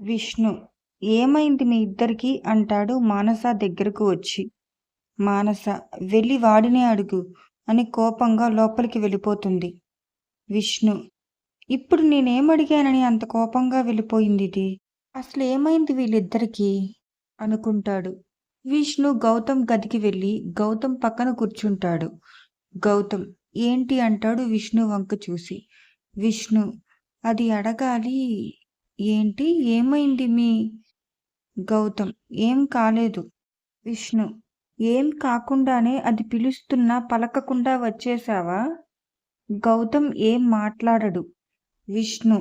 విష్ణు ఏమైంది మీ ఇద్దరికి? అంటాడు మానస దగ్గరకు వచ్చి. మానస వెళ్ళి వాడినే అడుగు అని కోపంగా లోపలికి వెళ్ళిపోతుంది. విష్ణు ఇప్పుడు నేనేమడిగానని అంత కోపంగా వెళ్ళిపోయింది ఇది అసలు ఏమైంది వీళ్ళిద్దరికీ? అనుకుంటాడు. విష్ణు గౌతమ్ గదికి వెళ్ళి గౌతమ్ పక్కన కూర్చుంటాడు. గౌతమ్ ఏంటి? అంటాడు విష్ణు వంక చూసి. విష్ణు అది అడగాలి. ఏంటి? ఏమైంది మీ గౌతమ్? ఏం కాలేదు. విష్ణు ఏం కాకుండానే అది పిలుస్తున్నా పలకకుండా వచ్చేసావా గౌతమ్ ఏం మాట్లాడడు. విష్ణు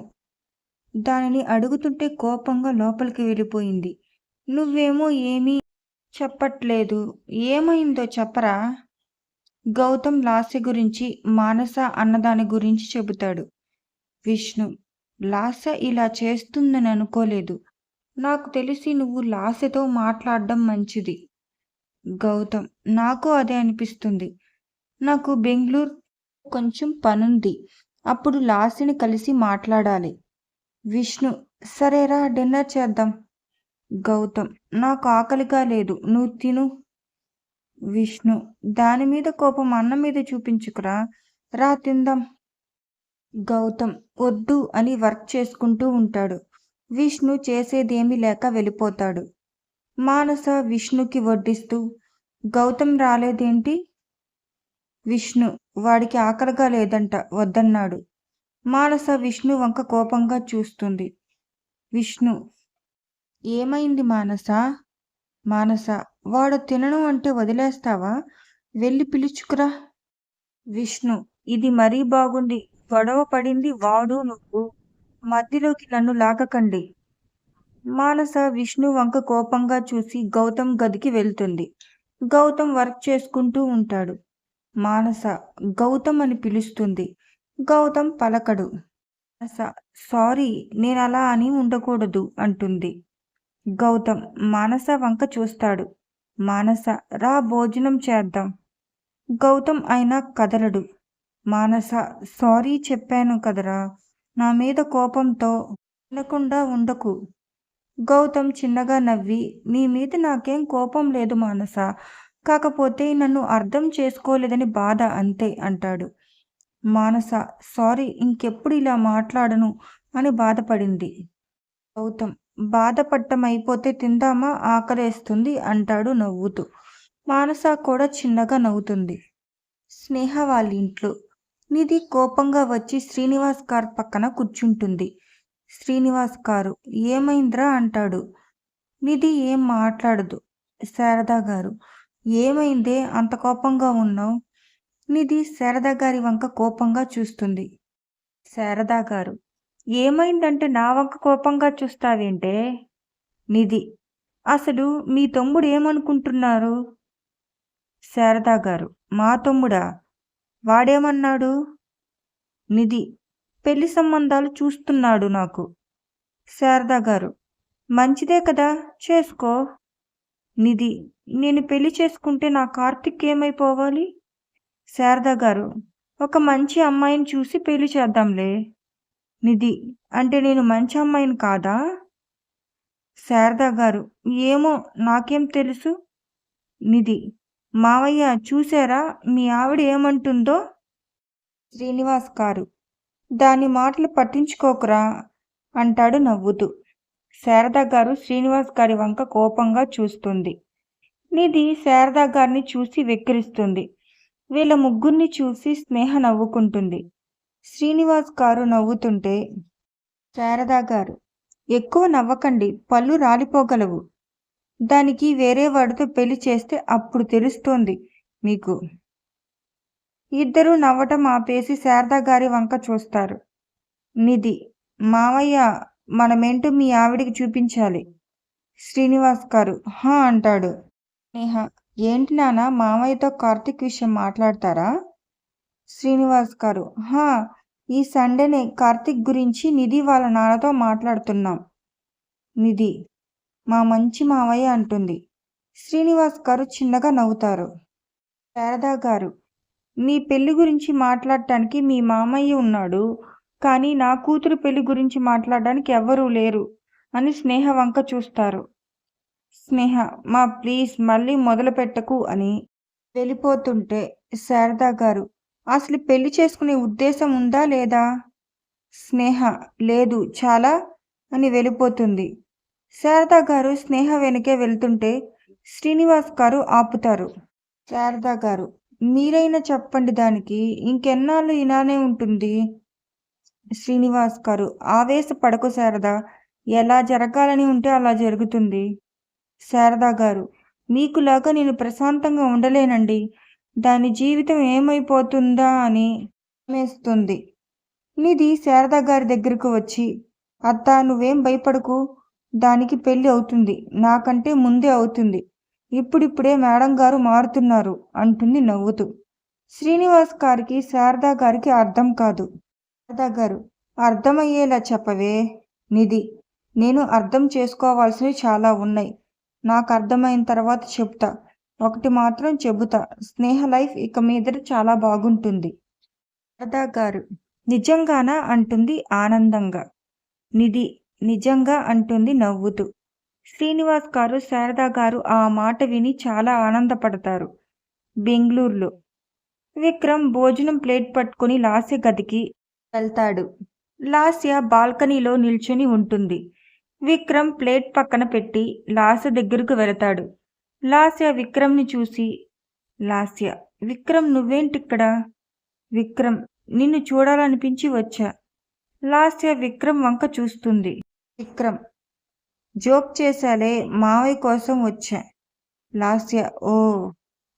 దానిని అడుగుతుంటే కోపంగా లోపలికి వెళ్ళిపోయింది. నువ్వేమో ఏమీ చెప్పట్లేదు. ఏమైందో చెప్పరా? గౌతమ్ లాస్య గురించి మానస అన్నదాని గురించి చెబుతాడు. విష్ణు లాస ఇలా చేస్తుందని అనుకోలేదు. నాకు తెలిసి నువ్వు లాసతో మాట్లాడడం మంచిది. గౌతమ్ నాకు అదే అనిపిస్తుంది. నాకు బెంగళూరు కొంచెం పనుంది. అప్పుడు లాసిని కలిసి మాట్లాడాలి. విష్ణు సరేరా డిన్నర్ చేద్దాం. గౌతమ్ నాకు ఆకలిగా లేదు. నువ్వు తిను. విష్ణు దాని మీద కోపం అన్న మీద చూపించుకురా. రా తిందాం. గౌతమ్ వద్దు అని వర్క్ చేసుకుంటూ ఉంటాడు. విష్ణు చేసేదేమీ లేక వెళ్ళిపోతాడు. మానస విష్ణుకి వడ్డిస్తూ గౌతమ్ రాలేదేంటి? విష్ణు వాడికి ఆకలిగా లేదంట వద్దన్నాడు. మానస విష్ణు వంక కోపంగా చూస్తుంది. విష్ణు ఏమైంది మానస? మానస వాడు తినను అంటే వదిలేస్తావా? వెళ్ళి పిలుచుకురా. విష్ణు ఇది మరీ బాగుంది గొడవ పడింది వాడు నువ్వు. మధ్యలోకి నన్ను లాగకండి. మానస విష్ణు వంక కోపంగా చూసి గౌతమ్ గదికి వెళ్తుంది. గౌతమ్ వర్క్ చేసుకుంటూ ఉంటాడు. మానస గౌతమ్ అని పిలుస్తుంది. గౌతమ్ పలకడు. మానస సారీ నేను అలా అని ఉండకూడదు అంటుంది. గౌతమ్ మానస వంక చూస్తాడు. మానస రా భోజనం చేద్దాం. గౌతమ్ అయినా కదలడు. మానస సారీ చెప్పాను కదరా. నా మీద కోపంతో వినకుండా ఉండకు. గౌతమ్ చిన్నగా నవ్వి నీ మీద నాకేం కోపం లేదు మానస. కాకపోతే నన్ను అర్థం చేసుకోలేదని బాధ అంతే అంటాడు. మానస సారీ ఇంకెప్పుడు ఇలా మాట్లాడను అని బాధపడింది. గౌతమ్ బాధపట్టమైపోతే అయిపోతే తిందామా? ఆకలేస్తుంది అంటాడు నవ్వుతూ. మానస కూడా చిన్నగా నవ్వుతుంది. స్నేహ వాళ్ళ ఇంట్లో నిధి కోపంగా వచ్చి శ్రీనివాస్ కార్ పక్కన కూర్చుంటుంది. శ్రీనివాస్ కారు ఏమైందిరా అంటాడు. నిధి ఏం మాట్లాడదు. శారదా గారు ఏమైందే? అంత కోపంగా ఉన్నావు? నిధి శారదా గారి వంక కోపంగా చూస్తుంది. శారదా గారు ఏమైందంటే నా వంక కోపంగా చూస్తావేంటే? నిధి అసలు మీ తమ్ముడు ఏమనుకుంటున్నారు? శారదా గారు మా తమ్ముడా? వాడేమన్నాడు? నిధి పెళ్ళి సంబంధాలు చూస్తున్నాడు నాకు. శారదా గారు మంచిదే కదా చేసుకో. నిధి నేను పెళ్ళి చేసుకుంటే నా కార్తిక్ ఏమైపోవాలి? శారదా గారు ఒక మంచి అమ్మాయిని చూసి పెళ్ళి చేద్దాంలే. నిధి అంటే నేను మంచి అమ్మాయిని కాదా? శారదా గారు ఏమో నాకేం తెలుసు? నిధి మావయ్య చూసారా మీ ఆవిడ ఏమంటుందో? శ్రీనివాస్ గారు. దాని మాటలు పట్టించుకోకురా అంటాడు నవ్వుతూ. శారదా గారు శ్రీనివాస్ గారి వంక కోపంగా చూస్తుంది. నిధి శారదా గారిని చూసి వెక్కిరిస్తుంది. వీళ్ళ ముగ్గురిని చూసి స్నేహ నవ్వుకుంటుంది. శ్రీనివాస్ గారు నవ్వుతుంటే శారదా గారు ఎక్కువ నవ్వకండి పళ్ళు రాలిపోగలవు. దానికి వేరే వాడితో పెళ్ళి చేస్తే అప్పుడు తెలుస్తోంది మీకు. ఇద్దరూ నవ్వటం ఆపేసి శారదా గారి వంక చూస్తారు. నిధి మావయ్య మనమేంటో మీ ఆవిడికి చూపించాలి. శ్రీనివాస్ గారు హా అంటాడు. నేహ ఏంటి నాన్న మావయ్యతో కార్తిక్ విషయం మాట్లాడతారా? శ్రీనివాస్ గారు హా ఈ సండేనే కార్తిక్ గురించి నిధి వాళ్ళ నాన్నతో మాట్లాడుతున్నాం. నిధి మా మంచి మావయ్య అంటుంది. శ్రీనివాస్ గారు చిన్నగా నవ్వుతారు. శారదా గారు మీ పెళ్ళి గురించి మాట్లాడటానికి మీ మామయ్య ఉన్నాడు కానీ నా కూతురు పెళ్ళి గురించి మాట్లాడడానికి ఎవ్వరూ లేరు అని స్నేహ వంక చూస్తారు. స్నేహ మా ప్లీజ్ మళ్ళీ మొదలు పెట్టకు అని వెళ్ళిపోతుంటే శారదా గారు అసలు పెళ్ళి చేసుకునే ఉద్దేశం ఉందా లేదా? స్నేహ లేదు చాలా అని వెళ్ళిపోతుంది. శారదా గారు స్నేహ వెనకే వెళ్తుంటే శ్రీనివాస్ గారు ఆపుతారు. శారదా గారు మీరైనా చెప్పండి దానికి. ఇంకెన్నాళ్ళు ఇలానే ఉంటుంది. శ్రీనివాస్ గారు ఆవేశ పడకు శారద. ఎలా జరగాలని ఉంటే అలా జరుగుతుంది. శారదా గారు మీకులాగా నేను ప్రశాంతంగా ఉండలేనండి. దాని జీవితం ఏమైపోతుందా అని మేస్తుంది నిధి శారదా గారి దగ్గరకు వచ్చి అత్త నువ్వేం భయపడకు. దానికి పెళ్ళి అవుతుంది. నాకంటే ముందే అవుతుంది. ఇప్పుడిప్పుడే మేడం గారు మారుతున్నారు అంటుంది నవ్వుతూ. శ్రీనివాస్ గారికి శారదా గారికి అర్థం కాదు. శారదా గారు అర్థమయ్యేలా చెప్పవే నిధి. నేను అర్థం చేసుకోవాల్సినవి చాలా ఉన్నాయి. నాకు అర్థమైన తర్వాత చెప్తా ఒకటి మాత్రం చెబుతా. స్నేహ లైఫ్ ఇక మీద చాలా బాగుంటుంది. శారదా గారు నిజంగానా? అంటుంది ఆనందంగా. నిధి నిజంగా అంటుంది నవ్వుతూ. శ్రీనివాస్ గారు శారదా గారు ఆ మాట విని చాలా ఆనందపడతారు. బెంగళూరులో విక్రమ్ భోజనం ప్లేట్ పట్టుకుని లాస్య గదికి వెళ్తాడు. లాస్య బాల్కనీలో నిల్చుని ఉంటుంది. విక్రమ్ ప్లేట్ పక్కన పెట్టి లాస్య దగ్గరకు వెళతాడు. లాస్య విక్రమ్ని చూసి లాస్య విక్రమ్ నువ్వేంటిక్కడ? విక్రమ్ నిన్ను చూడాలనిపించి వచ్చా? లాస్య విక్రమ్ వంక చూస్తుంది. విక్రమ్ జోక్ చేశాలే మావయ్య కోసం వచ్చా? లాస్య ఓ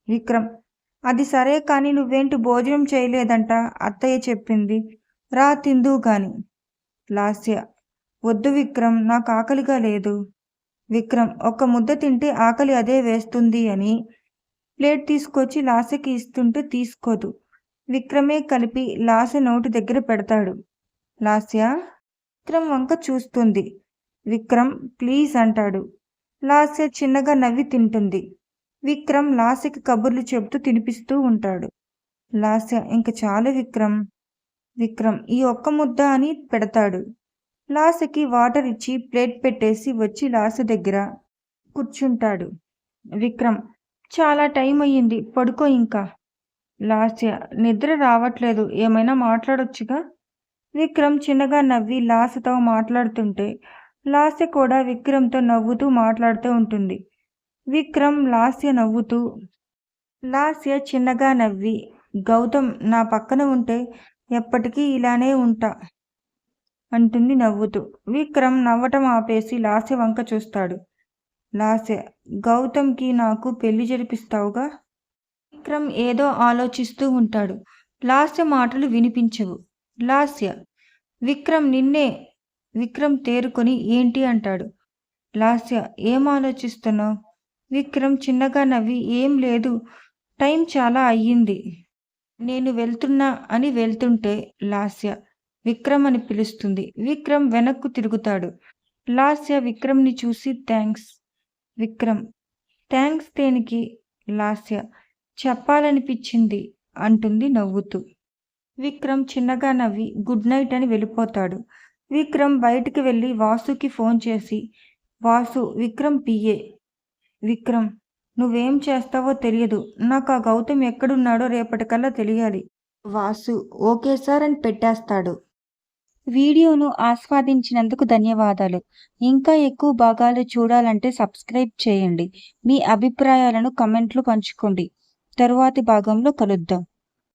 విక్రమ్ అది సరే కానీ నువ్వేంటి భోజనం చేయలేదంట? అత్తయ్య చెప్పింది. రా తిందు గాని. లాస్య వద్దు విక్రమ్ నాకు ఆకలిగా లేదు. విక్రమ్ ఒక ముద్ద తింటే ఆకలి అదే వేస్తుంది అని ప్లేట్ తీసుకొచ్చి లాస్యకి ఇస్తుంటే తీసుకోదు. విక్రమే కలిపి లాస్య నోటి దగ్గర పెడతాడు. లాస్య విక్రమ్ వంక చూస్తుంది. విక్రమ్ ప్లీజ్ అంటాడు. లాస్య చిన్నగా నవ్వి తింటుంది. విక్రమ్ లాస్యకి కబుర్లు చెబుతూ తినిపిస్తూ ఉంటాడు. లాస్య ఇంక చాలు విక్రమ్. విక్రమ్ ఈ ఒక్క ముద్ద అని పెడతాడు. లాస్యకి వాటర్ ఇచ్చి ప్లేట్ పెట్టేసి వచ్చి లాస్య దగ్గర కూర్చుంటాడు. విక్రమ్ చాలా టైం అయ్యింది పడుకో ఇంకా. లాస్య నిద్ర రావట్లేదు ఏమైనా మాట్లాడొచ్చుగా? విక్రమ్ చిన్నగా నవ్వి లాస్యతో మాట్లాడుతుంటే లాస్య కూడా విక్రమ్తో నవ్వుతూ మాట్లాడుతూ ఉంటుంది. విక్రమ్ లాస్య నవ్వుతూ లాస్య చిన్నగా నవ్వి గౌతమ్ నా పక్కన ఉంటే ఎప్పటికీ ఇలానే ఉంటా అంటుంది నవ్వుతూ. విక్రమ్ నవ్వటం ఆపేసి లాస్య వంక చూస్తాడు. లాస్య గౌతమ్కి నాకు పెళ్ళి జరిపిస్తావుగా? విక్రమ్ ఏదో ఆలోచిస్తూ ఉంటాడు. లాస్య మాటలు వినిపించవు. లాస్య విక్రమ్ నిన్నే విక్రమ్ తేరుకొని ఏంటి? అంటాడు. లాస్య ఏం ఆలోచిస్తున్నావు? విక్రమ్ చిన్నగా నవ్వి ఏం లేదు టైం చాలా అయ్యింది. నేను వెళ్తున్నా అని వెళ్తుంటే లాస్య విక్రమ్ అని పిలుస్తుంది. విక్రమ్ వెనక్కు తిరుగుతాడు. లాస్య విక్రమ్ని చూసి థ్యాంక్స్ విక్రమ్. థ్యాంక్స్ దేనికి? లాస్య చెప్పాలనిపించింది అంటుంది నవ్వుతూ. విక్రమ్ చిన్నగా నవ్వి గుడ్ నైట్ అని వెళ్ళిపోతాడు. విక్రమ్ బయటికి వెళ్ళి వాసుకి ఫోన్ చేసి వాసు విక్రమ్ పిఏ. విక్రమ్ నువ్వేం చేస్తావో తెలియదు. నాకు ఆ గౌతమ్ ఎక్కడున్నాడో రేపటికల్లా తెలియాలి. వాసు ఓకే సార్ అని పెట్టేస్తాడు. వీడియోను ఆస్వాదించినందుకు ధన్యవాదాలు. ఇంకా ఎక్కువ భాగాలు చూడాలంటే సబ్స్క్రైబ్ చేయండి. మీ అభిప్రాయాలను కమెంట్లు పంచుకోండి. తరువాతి భాగంలో కలుద్దాం.